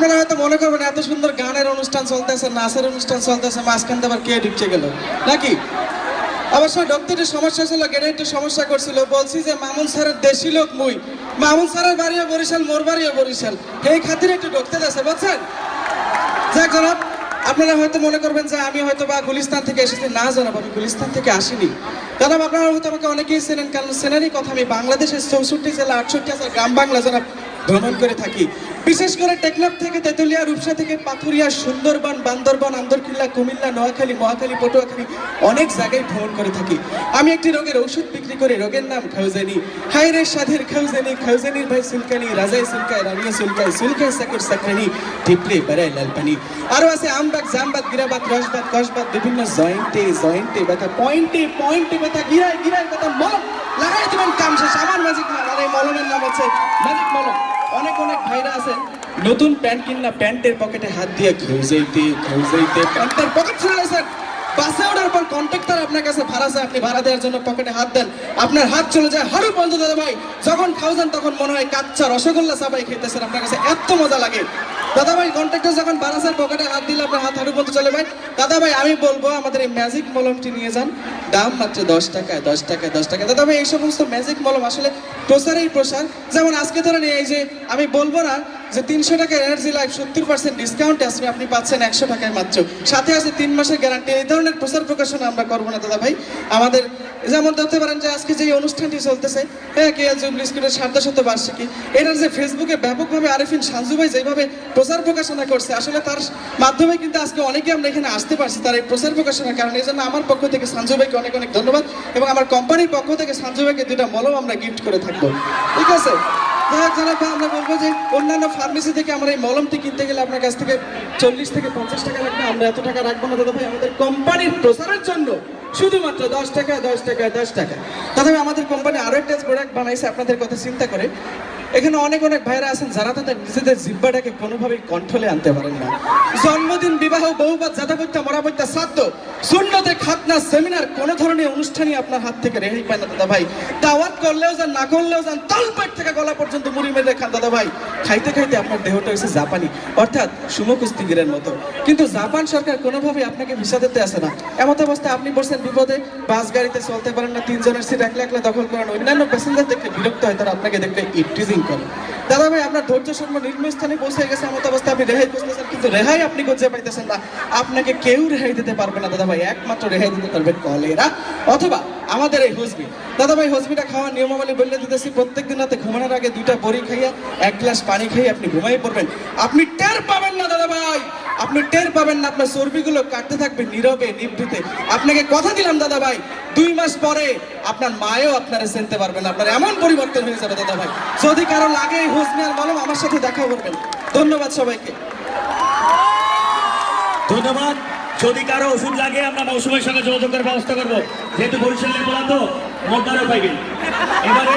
আপনারা হয়তো মনে করবেন এত সুন্দর গানের অনুষ্ঠান চলতেছে, নাচের অনুষ্ঠান চলতেছে, মাঝখান দিয়ে আবার কে ঢুকছে গেল? নাকি? অবশ্য ডক্টরের সমস্যা ছিল একটু সমস্যা করছিল। বলছি যে, মামুন স্যারের দেশি লোক মুই। মামুন স্যারের বাড়িও বরিশাল, মোর বাড়িও বরিশাল। এই খাতিরে একটু ঢুকতে দেছে, বুঝছেন? যাক জনাব, আপনারা হয়তো মনে করবেন যে, আমি হয়তো বা গুলিস্তান থেকে এসেছি। না জনাব, আমি গুলিস্তান থেকে আসিনি। জনাব, আপনারা হয়তো আমাকে অনেকেই চেনেন, কারণ চেনেনই কথা, আমি বাংলাদেশের চৌষট্টি জেলা, আটষট্টি হাজার গ্রাম বাংলা জনাব ভ্রমণ করে থাকি। বিশেষ করে টেকনাফ থেকে তেতুলিয়া, রূপসা থেকে পাথুরিয়া, সুন্দরবন, বান্দরবন, আন্দরকিল্লা, কুমিল্লা, নোয়াখালী, মহাখালী, পটুয়াখালী অনেক জায়গায় ভ্রমণ করে থাকি। আমি একটি রোগের ওষুধ বিক্রি করে, রোগের নাম খাউজানি হাইরে সাধের খাউজানি খাউজানির ভাই সুলকানি রাজাই সুলকায় রানিয়া সুলকায় সুলকায় সাকুর সাকরানি টিপলে বেড়ায় লালপানি। আরও আছে আমবাগ, জামবাগ গিরাবাদ রসবাদ কসবাদ বিভিন্ন জয়েন্টে জয়েন্টে ব্যথা, পয়েন্টে পয়েন্টে ব্যথা, গিরায় গিরায় ব্যথা, মলম, লাগাই দিবেন কাম শেষ। আমার ম্যাজিক মলম? আর এই মলমের নাম হচ্ছে ম্যাজিক মলম অনেক অনেক ভাইরা আছেন নতুন প্যান্ট কিনলা প্যান্টের পকেটে হাত দিয়ে খেউজাইতে খেউজাইতে প্যান্টের পকেট ছেড়ে স্যার বাসে ওঠার পর কন্ট্রাক্টর আপনার কাছে ভাড়া চায়, আপনি ভাড়া দেওয়ার জন্য পকেটে হাত দেন। আপনার হাত চলে যায় হারু বন্ধ দাদা ভাই। যখন খাওয়ান তখন মনে হয় কাচ্চা রসগোল্লা সাবাই খেতেছেন, আপনার কাছে এত মজা লাগে। দাদা ভাই, কন্ট্রাক্টর যখন বারাসার পকেটে হাত দিলে আপনার হাত হাড়ু বন্ধ চলে ভাই দাদা ভাই, আমি বলব আমাদের এই ম্যাজিক মলমটি নিয়ে যান। দাম মাত্র দশ টাকায় দশ টাকায়, দশ টাকা দাদা ভাই, এই সমস্ত ম্যাজিক মলম আসলে প্রসারেই প্রসার। যেমন আজকে ধরেন এই যে, আমি বলব না যে তিনশো টাকার এনার্জি লাইফ সত্তর পার্সেন্ট ডিসকাউন্ট আসবে আপনি পাচ্ছেন একশো টাকায় মাত্র। সাথে আছে তিন মাসের গ্যারান্টি এই ধরনের প্রচার প্রকাশনা আমরা করব না, দাদা ভাই। আমাদের যেমন ধরতে পারেন যে আজকে যে অনুষ্ঠানটি চলতেছে হ্যাঁ কে জুবলি স্কুলের সার্ধ শত বার্ষিকী এটার যে ফেসবুকে ব্যাপকভাবে আরিফিন সাঞ্জু ভাই যেভাবে প্রচার প্রকাশনা করছে, আসলে তার মাধ্যমে কিন্তু আজকে অনেকে আমরা এখানে আসতে পারছি তার এই প্রচার প্রকাশনার কারণে। এই জন্য আমার পক্ষ থেকে সাঞ্জু ভাইকে অনেক অনেক ধন্যবাদ এবং আমার কোম্পানির পক্ষ থেকে সাঞ্জু ভাইকে দুটা মলম আমরা গিফট করে থাকব। ঠিক আছে? জনাব আমরা বলব যে অন্যান্য ফার্মেসি থেকে আমরা এই মলমটি কিনতে গেলে আপনার কাছ থেকে চল্লিশ থেকে পঞ্চাশ টাকা লাগবে। আমরা এত টাকা রাখব না, দাদা ভাই, আমাদের কোম্পানির প্রসারের জন্য শুধুমাত্র দশ টাকা দশ টাকা দশ টাকা। তথাপি আমাদের কোম্পানি আরও একটা প্রোডাক্ট বানাইছে, আপনাদের কথা চিন্তা করে। এখানে অনেক অনেক ভাইরা আছেন, যারা তাদের নিজেদের জিব্বাটাকে কোনোভাবেই কন্ট্রোলে আনতে পারেন না। জন্মদিন, বিবাহ বহুবাদ মরা মরাবত্যা শ্রাদ্ধ শূন্যতে খাতনা, সেমিনার, কোনো ধরনের অনুষ্ঠানই আপনার হাত থেকে রেহাই পায় না, দাদা ভাই। দাওয়াত করলেও যান, না করলেও যান, তলপেট থেকে গলা পর্যন্ত মুড়ি মেরে খান দাদা ভাই। খাইতে খাইতে আপনার দেহটা হয়েছে জাপানি, অর্থাৎ সুমকুস্তিগিরের মতো। কিন্তু জাপান সরকার কোনোভাবেই আপনাকে ভিসা দিতে আসে না। এমত অবস্থায় আপনি বসছেন বিপদে, বাস গাড়িতে চলতে পারেন না, তিনজনের সিট একলা একলা দখল করেন, অন্যান্য প্যাসেঞ্জার দেখলে বিরক্ত হয়, তারা আপনাকে দেখলে ইপটিজিং করে। দাদা ভাই আপনার ধৈর্য সর্ব নিম্ন স্থানে পৌঁছে গেছে, এমত অবস্থায় আপনি রেহাই খুঁজতেছেন, কিন্তু রেহাই আপনি খুঁজে পাইতেছেন না। আপনাকে কেউ রেহাই দিতে পারবে না দাদা ভাই একমাত্র রেহাই দিতে পারবে কলেরা অথবা আমাদের এই হসবি দাদা ভাই হসবিটা খাওয়ার নিয়মাবলী বললে দিতেছি প্রত্যেকদিন রাতে ঘুমানোর আগে দুইটা বড়ি খাইয়া এক গ্লাস পানি খাইয়ে আপনি ঘুমাই পড়বেন। আপনি টের পাবেন না দাদা ভাই আপনি টের পাবেন না, আপনার চর্বিগুলো কাটতে থাকবে নীরবে, নিভৃতে। আপনাকে কথা দিলাম দাদা ভাই দুই মাস পরে আপনার মায়েও আপনারা চিনতে পারবেন আপনার এমন পরিবর্তন হয়ে যাবে দাদা ভাই যদি কারও লাগে এই হোসনি আর বলম আমার সাথে দেখা করবেন। ধন্যবাদ সবাইকে। ধন্যবাদ। যদি কারও ওষুধ লাগে, আমরা মৌসুমের সঙ্গে যোগাযোগের ব্যবস্থা করব। যেহেতু বরিশালের বলা তো দ্বারা পাইবেন। এবারে